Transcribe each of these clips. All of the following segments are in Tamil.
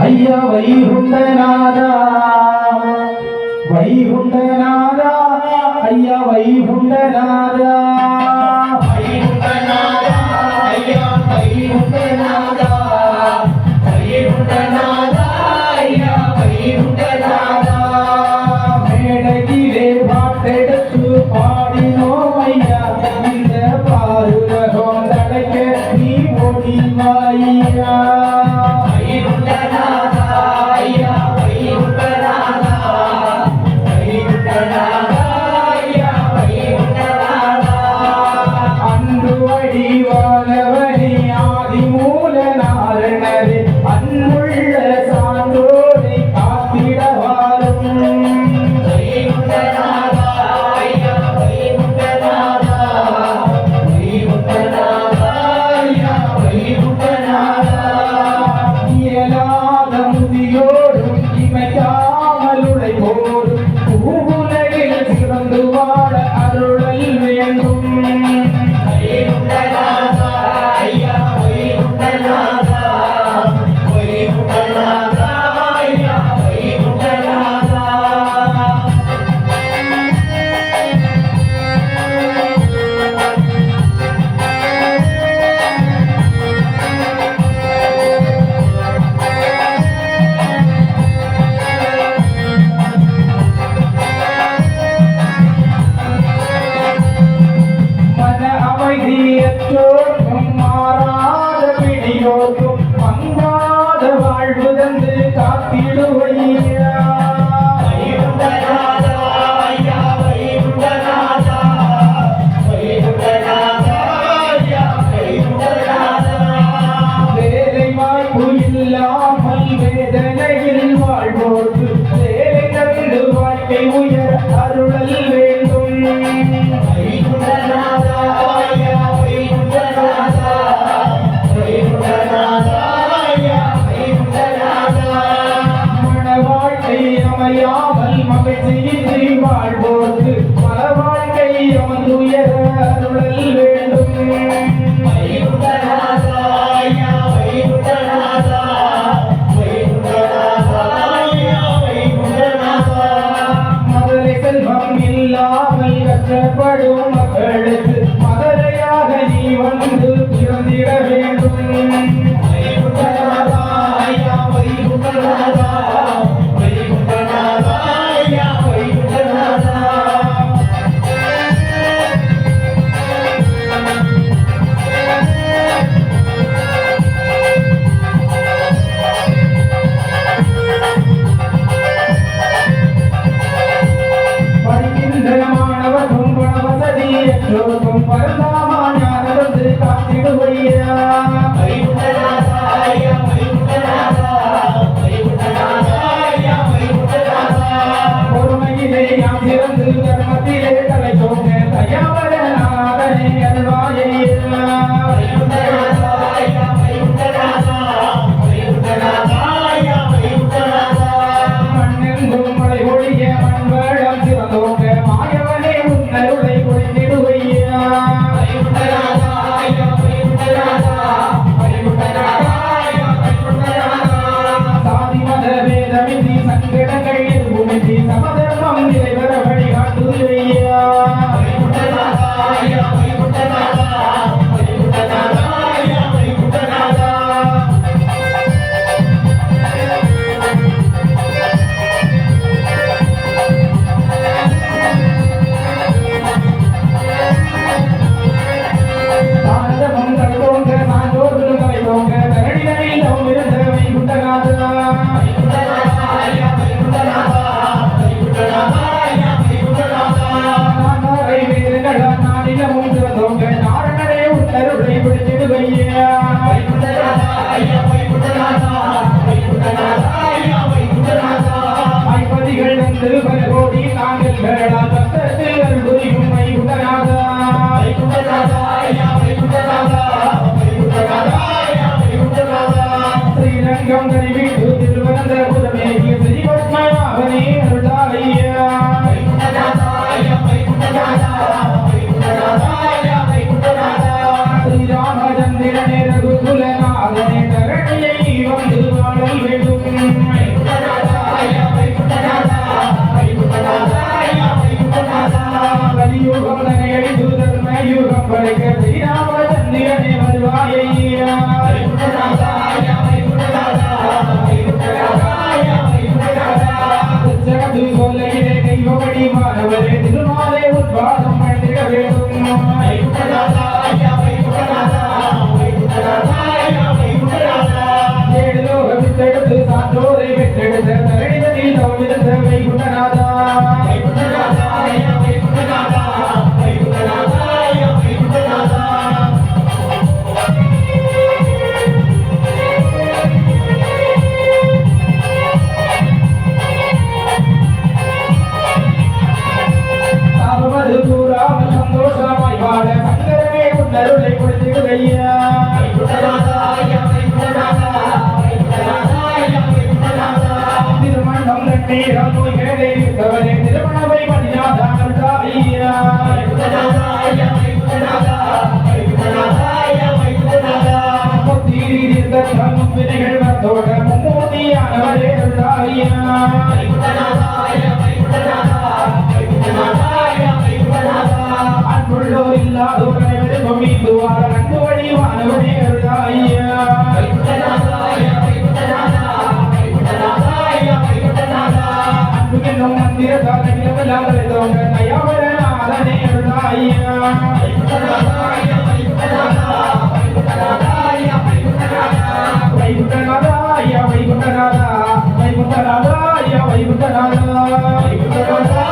ஐயா வைகுண்டநாதா வைகுண்டநாதா ஐயா வைகுண்டநாதா வைகுண்டநாதா ஐயா வைகுண்டநாதா வாழும் மக்களுக்கு மதுரையாக நீ வந்து பிறந்திடவே. কেমন জানি வந்தோட மும்மூர்த்தியானவரே தாயா వైకుంఠనాథ వైకుంఠనాథ వైకుంఠనాథ వైకుంఠనాథ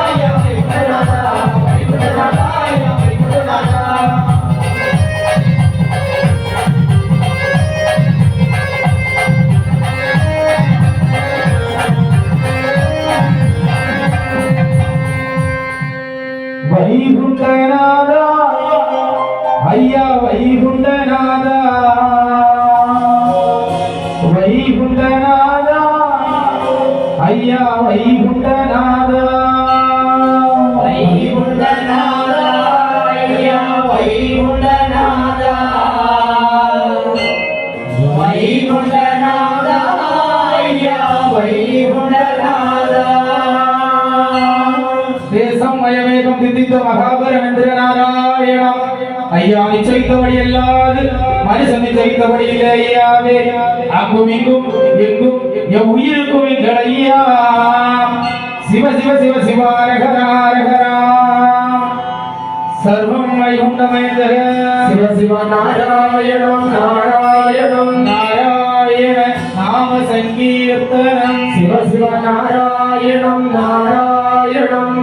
వైకుంఠనాదా అయ్యా వైకుంఠనాదా நாராயணம். ஐயா நிச்சயித்தபடி அல்லாது மனுஷன் நிச்சயித்தபடி இல்லை ஐயாவே. அங்கும் இங்கும் எங்கும் என் உயிருக்கும் எங்கள் ஐயா. சிவ சிவ சிவ சிவாரகராரகரா சர்வம் வைகுண்டமேந்தர சிவ சிவ நாராயணம் நாராயணம். நாராயண நாம சங்கீர்த்தனம். சிவ சிவ நாராயணம் நாராயணம்.